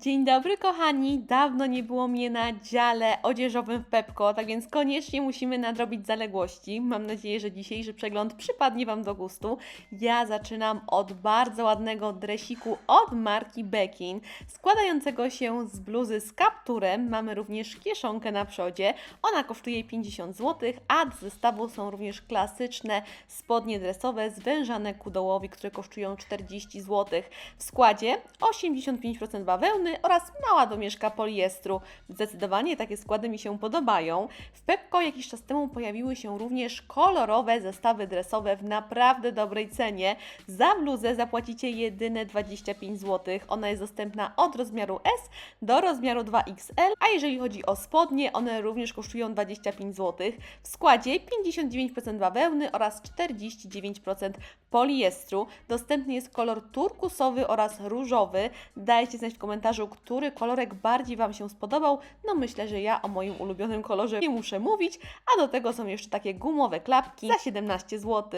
Dzień dobry kochani, dawno nie było mnie na dziale odzieżowym w Pepko, tak więc koniecznie musimy nadrobić zaległości. Mam nadzieję, że dzisiejszy przegląd przypadnie Wam do gustu. Ja zaczynam od bardzo ładnego dresiku od marki Beckin, składającego się z bluzy z kapturem. Mamy również kieszonkę na przodzie, ona kosztuje 50 zł, a z zestawu są również klasyczne spodnie dresowe zwężane ku dołowi, które kosztują 40 zł. W składzie 85% bawełny oraz mała domieszka poliestru. Zdecydowanie takie składy mi się podobają. W Pepko jakiś czas temu pojawiły się również kolorowe zestawy dresowe w naprawdę dobrej cenie. Za bluzę zapłacicie jedyne 25 zł. Ona jest dostępna od rozmiaru S do rozmiaru 2XL, a jeżeli chodzi o spodnie, one również kosztują 25 zł. W składzie 59% bawełny oraz 49% poliestru. Dostępny jest kolor turkusowy oraz różowy. Dajcie znać w komentarzu, który kolorek bardziej Wam się spodobał. No myślę, że ja o moim ulubionym kolorze nie muszę mówić, a do tego są jeszcze takie gumowe klapki za 17 zł.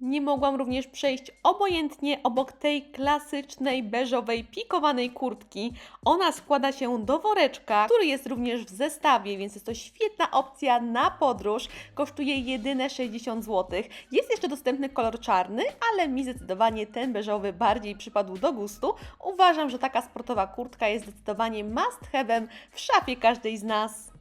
Nie mogłam również przejść obojętnie obok tej klasycznej beżowej pikowanej kurtki. Ona składa się do woreczka, który jest również w zestawie, więc jest to świetna opcja na podróż. Kosztuje jedyne 60 zł. Jest jeszcze dostępny kolor czarny, ale mi zdecydowanie ten beżowy bardziej przypadł do gustu. Uważam, że taka sportowa kurtka jest zdecydowanie must have'em w szafie każdej z nas.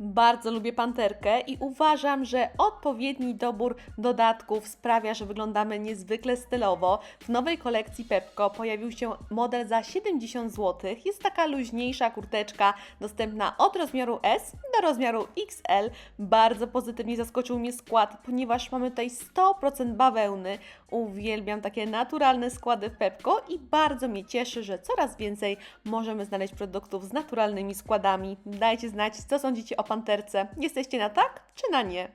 Bardzo lubię panterkę i uważam, że odpowiedni dobór dodatków sprawia, że wyglądamy niezwykle stylowo. W nowej kolekcji Pepko pojawił się model za 70 zł. Jest taka luźniejsza kurteczka, dostępna od rozmiaru S do rozmiaru XL. Bardzo pozytywnie zaskoczył mnie skład, ponieważ mamy tutaj 100% bawełny. Uwielbiam takie naturalne składy w Pepko i bardzo mnie cieszy, że coraz więcej możemy znaleźć produktów z naturalnymi składami. Dajcie znać, co sądzicie o panterce. Jesteście na tak czy na nie?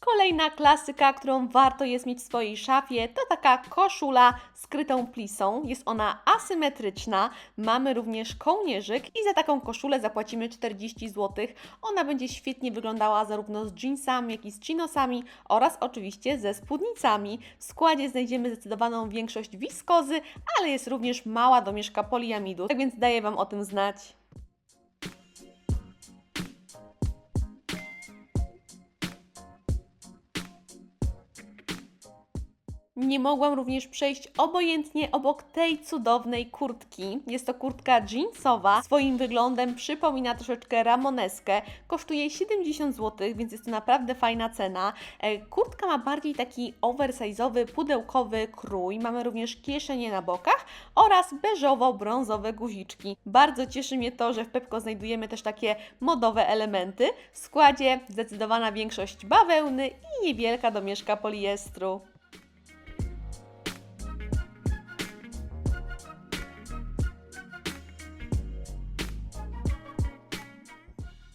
Kolejna klasyka, którą warto jest mieć w swojej szafie, to taka koszula z krytą plisą. Jest ona asymetryczna. Mamy również kołnierzyk i za taką koszulę zapłacimy 40 zł. Ona będzie świetnie wyglądała zarówno z jeansami, jak i z chinosami oraz oczywiście ze spódnicami. W składzie znajdziemy zdecydowaną większość wiskozy, ale jest również mała domieszka poliamidu, tak więc daję Wam o tym znać. Nie mogłam również przejść obojętnie obok tej cudownej kurtki. Jest to kurtka jeansowa. Swoim wyglądem przypomina troszeczkę ramoneskę. Kosztuje 70 zł, więc jest to naprawdę fajna cena. E, Kurtka ma bardziej taki oversize'owy, pudełkowy krój. Mamy również kieszenie na bokach oraz beżowo-brązowe guziczki. Bardzo cieszy mnie to, że w Pepko znajdujemy też takie modowe elementy. W składzie zdecydowana większość bawełny i niewielka domieszka poliestru.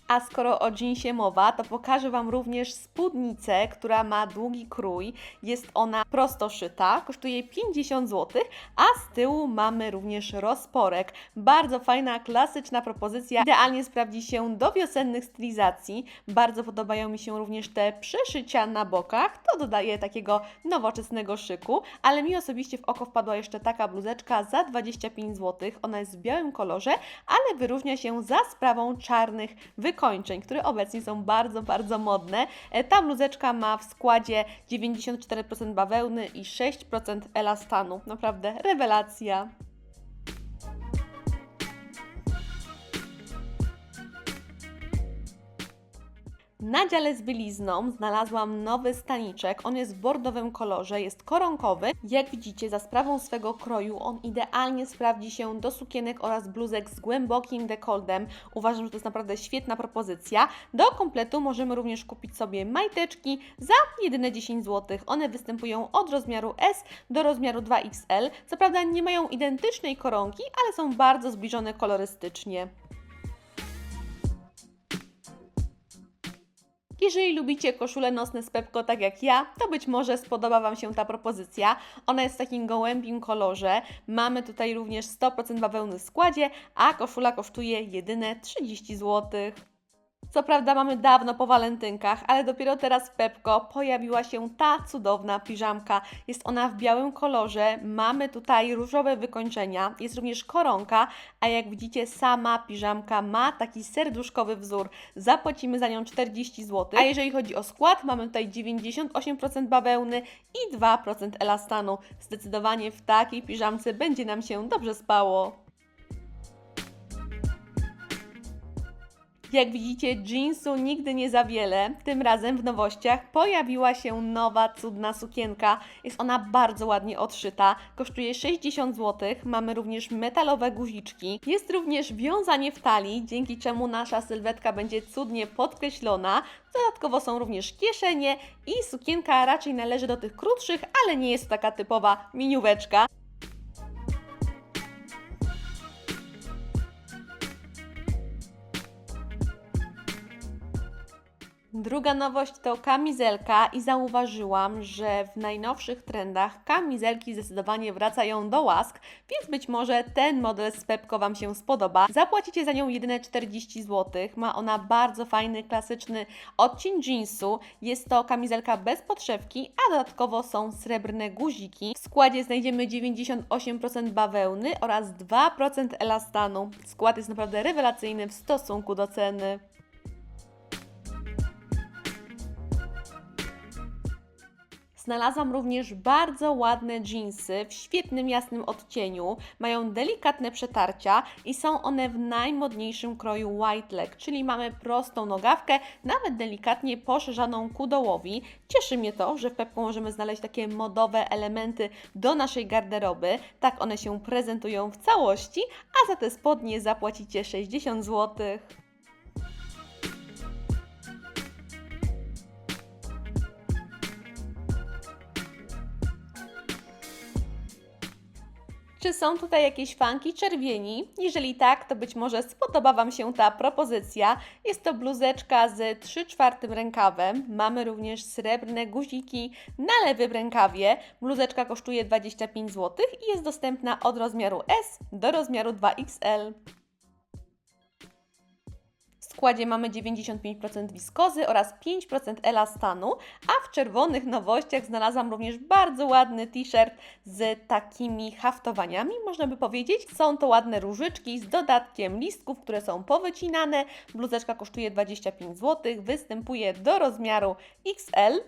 A skoro o jeansie mowa, to pokażę Wam również spódnicę, która ma długi krój. Jest ona prosto szyta, kosztuje 50 zł, a z tyłu mamy również rozporek. Bardzo fajna, klasyczna propozycja. Idealnie sprawdzi się do wiosennych stylizacji. Bardzo podobają mi się również te przeszycia na bokach. To dodaje takiego nowoczesnego szyku, ale mi osobiście w oko wpadła jeszcze taka bluzeczka za 25 zł. Ona jest w białym kolorze, ale wyróżnia się za sprawą czarnych wykończeń wykończeń, które obecnie są bardzo, bardzo modne. E, Ta bluzeczka ma w składzie 94% bawełny i 6% elastanu. Naprawdę rewelacja. Na dziale z bielizną znalazłam nowy staniczek. On jest w bordowym kolorze, jest koronkowy. Jak widzicie, za sprawą swego kroju on idealnie sprawdzi się do sukienek oraz bluzek z głębokim dekoltem. Uważam, że to jest naprawdę świetna propozycja. Do kompletu możemy również kupić sobie majteczki za jedyne 10 zł. One występują od rozmiaru S do rozmiaru 2XL. Co prawda nie mają identycznej koronki, ale są bardzo zbliżone kolorystycznie. Jeżeli lubicie koszule nocne z Pepko tak jak ja, to być może spodoba Wam się ta propozycja. Ona jest w takim gołębim kolorze. Mamy tutaj również 100% bawełny w składzie, a koszula kosztuje jedyne 30 zł. Co prawda mamy dawno po walentynkach, ale dopiero teraz w Pepko pojawiła się ta cudowna piżamka. Jest ona w białym kolorze, mamy tutaj różowe wykończenia, jest również koronka, a jak widzicie sama piżamka ma taki serduszkowy wzór. Zapłacimy za nią 40 zł, a jeżeli chodzi o skład, mamy tutaj 98% bawełny i 2% elastanu. Zdecydowanie w takiej piżamce będzie nam się dobrze spało. Jak widzicie, jeansu nigdy nie za wiele. Tym razem w nowościach pojawiła się nowa, cudna sukienka. Jest ona bardzo ładnie odszyta. Kosztuje 60 zł. Mamy również metalowe guziczki. Jest również wiązanie w talii, dzięki czemu nasza sylwetka będzie cudnie podkreślona. Dodatkowo są również kieszenie i sukienka raczej należy do tych krótszych, ale nie jest taka typowa minióweczka. Druga nowość to kamizelka i zauważyłam, że w najnowszych trendach kamizelki zdecydowanie wracają do łask, więc być może ten model z Pepko Wam się spodoba. Zapłacicie za nią jedyne 40 zł. Ma ona bardzo fajny, klasyczny odcień jeansu. Jest to kamizelka bez podszewki, a dodatkowo są srebrne guziki. W składzie znajdziemy 98% bawełny oraz 2% elastanu. Skład jest naprawdę rewelacyjny w stosunku do ceny. Znalazłam również bardzo ładne jeansy w świetnym jasnym odcieniu. Mają delikatne przetarcia i są one w najmodniejszym kroju white leg, czyli mamy prostą nogawkę, nawet delikatnie poszerzaną ku dołowi. Cieszy mnie to, że w Pepku możemy znaleźć takie modowe elementy do naszej garderoby. Tak one się prezentują w całości, a za te spodnie zapłacicie 60 zł. Czy są tutaj jakieś fanki czerwieni? Jeżeli tak, to być może spodoba Wam się ta propozycja. Jest to bluzeczka z 3 czwartym rękawem. Mamy również srebrne guziki na lewym rękawie. Bluzeczka kosztuje 25 zł i jest dostępna od rozmiaru S do rozmiaru 2XL. Składzie mamy 95% wiskozy oraz 5% elastanu, a w czerwonych nowościach znalazłam również bardzo ładny t-shirt z takimi haftowaniami, można by powiedzieć. Są to ładne różyczki z dodatkiem listków, które są powycinane. Bluzeczka kosztuje 25 zł, występuje do rozmiaru XL.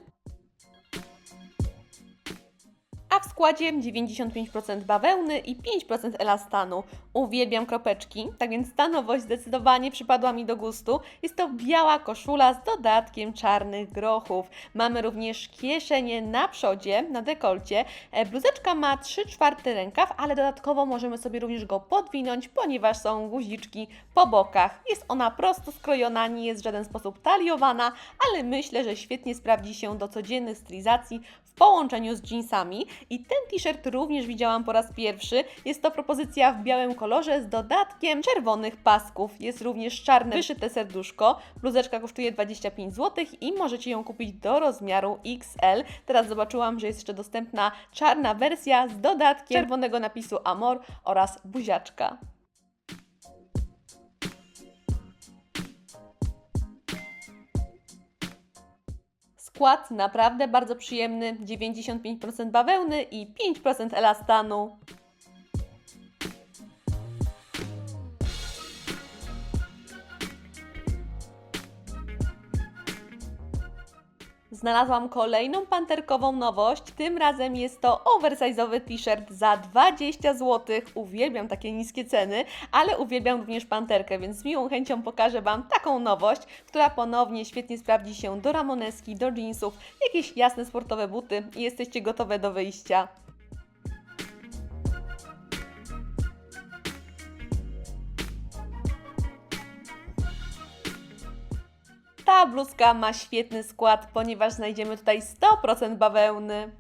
W składzie 95% bawełny i 5% elastanu. Uwielbiam kropeczki, tak więc ta nowość zdecydowanie przypadła mi do gustu. Jest to biała koszula z dodatkiem czarnych grochów. Mamy również kieszenie na przodzie, na dekolcie. E, Bluzeczka ma 3 czwarte rękaw, ale dodatkowo możemy sobie również go podwinąć, ponieważ są guziczki po bokach. Jest ona prosto skrojona, nie jest w żaden sposób taliowana, ale myślę, że świetnie sprawdzi się do codziennych stylizacji połączeniu z jeansami. I ten t-shirt również widziałam po raz pierwszy. Jest to propozycja w białym kolorze z dodatkiem czerwonych pasków. Jest również czarne wyszyte serduszko. Bluzeczka kosztuje 25 zł i możecie ją kupić do rozmiaru XL. Teraz zobaczyłam, że jest jeszcze dostępna czarna wersja z dodatkiem czerwonego napisu Amor oraz buziaczka. Skład naprawdę bardzo przyjemny, 95% bawełny i 5% elastanu. Znalazłam kolejną panterkową nowość. Tym razem jest to oversize'owy t-shirt za 20 zł. Uwielbiam takie niskie ceny, ale uwielbiam również panterkę, więc z miłą chęcią pokażę Wam taką nowość, która ponownie świetnie sprawdzi się do ramoneski, do jeansów, jakieś jasne sportowe buty i jesteście gotowe do wyjścia. Ta bluzka ma świetny skład, ponieważ znajdziemy tutaj 100% bawełny.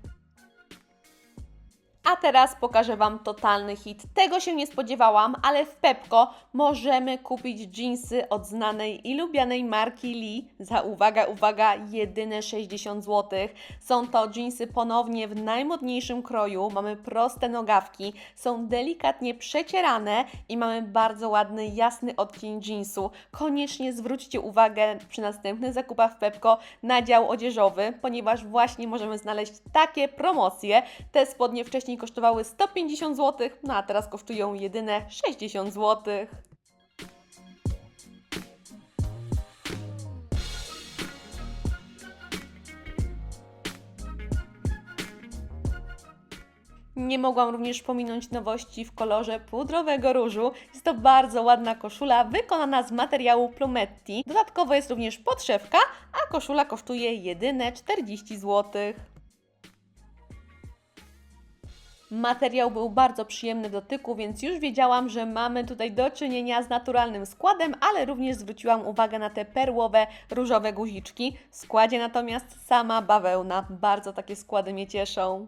A teraz pokażę Wam totalny hit. Tego się nie spodziewałam, ale w Pepko możemy kupić jeansy od znanej i lubianej marki Lee za, uwaga, uwaga, jedyne 60 zł. Są to jeansy ponownie w najmodniejszym kroju, mamy proste nogawki, są delikatnie przecierane i mamy bardzo ładny, jasny odcień jeansu. Koniecznie zwróćcie uwagę przy następnych zakupach w Pepko na dział odzieżowy, ponieważ właśnie możemy znaleźć takie promocje. Te spodnie wcześniej kosztowały 150 zł, no a teraz kosztują jedyne 60 zł. Nie mogłam również pominąć nowości w kolorze pudrowego różu. Jest to bardzo ładna koszula wykonana z materiału Plumetti. Dodatkowo jest również podszewka, a koszula kosztuje jedyne 40 zł. Materiał był bardzo przyjemny w dotyku, więc już wiedziałam, że mamy tutaj do czynienia z naturalnym składem, ale również zwróciłam uwagę na te perłowe, różowe guziczki. W składzie natomiast sama bawełna. Bardzo takie składy mnie cieszą.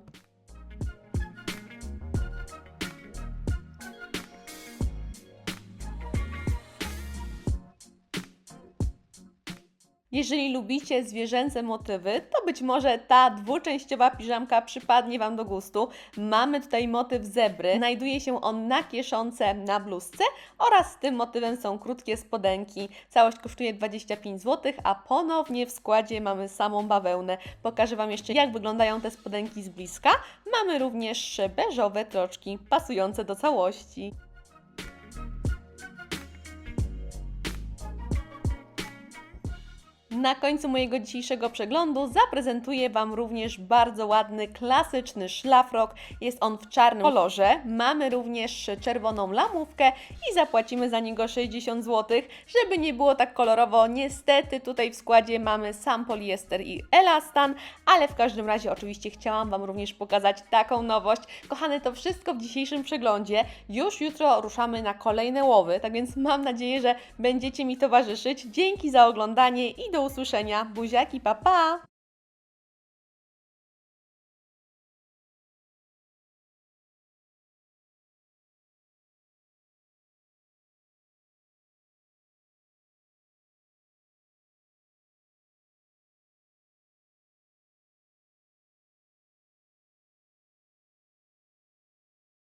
Jeżeli lubicie zwierzęce motywy, to być może ta dwuczęściowa piżamka przypadnie Wam do gustu. Mamy tutaj motyw zebry. Znajduje się on na kieszonce na bluzce oraz z tym motywem są krótkie spodenki. Całość kosztuje 25 zł, a ponownie w składzie mamy samą bawełnę. Pokażę Wam jeszcze jak wyglądają te spodenki z bliska. Mamy również beżowe troczki pasujące do całości. Na końcu mojego dzisiejszego przeglądu zaprezentuję Wam również bardzo ładny, klasyczny szlafrok. Jest on w czarnym kolorze. Mamy również czerwoną lamówkę i zapłacimy za niego 60 zł. Żeby nie było tak kolorowo, niestety tutaj w składzie mamy sam poliester i elastan, ale w każdym razie oczywiście chciałam Wam również pokazać taką nowość. Kochane, to wszystko w dzisiejszym przeglądzie. Już jutro ruszamy na kolejne łowy, tak więc mam nadzieję, że będziecie mi towarzyszyć. Dzięki za oglądanie i do usłyszenia. Buziaki, pa pa!